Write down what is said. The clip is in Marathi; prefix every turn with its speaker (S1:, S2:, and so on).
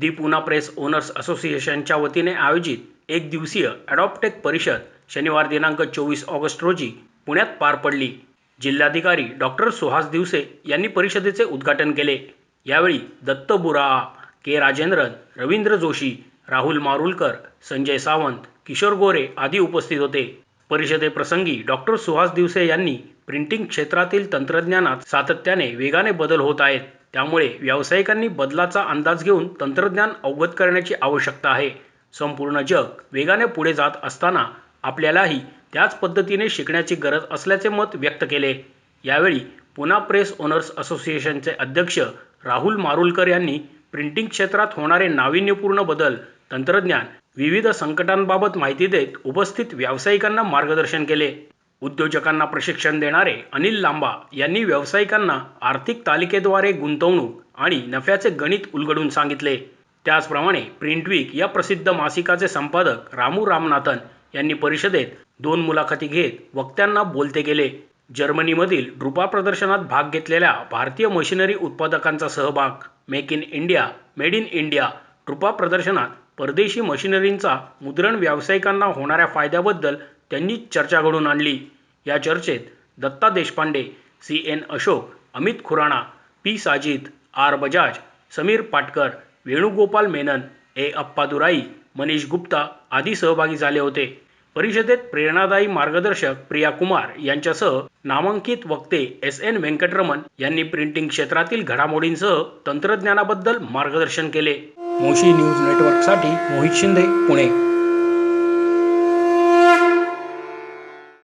S1: दी पुना प्रेस ओनर्स असोसिएशनच्या वतीने आयोजित एक दिवसीय ॲडॉप्टेक परिषद शनिवार दिनांक चोवीस ऑगस्ट रोजी पुण्यात पार पडली. जिल्हाधिकारी डॉक्टर सुहास दिवसे यांनी परिषदेचे उद्घाटन केले. यावेळी दत्त बुराहा के राजेंद्रन रवींद्र जोशी राहुल मारुलकर संजय सावंत किशोर गोरे आदी उपस्थित होते. परिषदेप्रसंगी डॉक्टर सुहास दिवसे यांनी प्रिंटिंग क्षेत्रातील तंत्रज्ञानात सातत्याने वेगाने बदल होत आहेत. त्यामुळे व्यावसायिकांनी बदलाचा अंदाज घेऊन तंत्रज्ञान अवगत करण्याची आवश्यकता आहे. संपूर्ण जग वेगाने पुढे जात असताना आपल्यालाही त्याच पद्धतीने शिकण्याची गरज असल्याचे मत व्यक्त केले. यावेळी पुना प्रेस ओनर्स असोसिएशनचे अध्यक्ष राहुल मारुलकर यांनी प्रिंटिंग क्षेत्रात होणारे नाविन्यपूर्ण बदल तंत्रज्ञान विविध संकटांबाबत माहिती देत उपस्थित व्यावसायिकांना मार्गदर्शन केले. उद्योजकांना प्रशिक्षण देणारे अनिल लांबा यांनी व्यावसायिकांना आर्थिक तालिकेद्वारे गुंतवणूक आणि नफ्याचे गणित उलगडून सांगितले. त्याचप्रमाणे प्रिंटवीक या प्रसिद्ध मासिकाचे संपादक रामू रामनाथन यांनी परिषदेत दोन मुलाखती घेत वक्त्यांना बोलते केले. जर्मनीमधील ड्रुपा प्रदर्शनात भाग घेतलेल्या भारतीय मशिनरी उत्पादकांचा सहभाग make in India made in India Drupa प्रदर्शनात परदेशी मशिनरींचा मुद्रण व्यावसायिकांना होणाऱ्या फायद्याबद्दल त्यांनी चर्चा घडून आणली. या चर्चेत Datta Deshpande C N Ashok Amit Khurana P. Sajid R. Bajaj Sameer Patkar Venugopal Menon A. Appadurai Manish Gupta आदी सहभागी झाले होते. परिषदेत प्रेरणादायी मार्गदर्शक प्रिया कुमार यांच्यासह नामांकित वक्ते एस. एन. व्यंकटरमण यांनी प्रिंटिंग क्षेत्रातील घडामोडींसह तंत्रज्ञानाबद्दल मार्गदर्शन केले. मोशी न्यूज नेटवर्कसाठी मोहित शिंदे पुणे.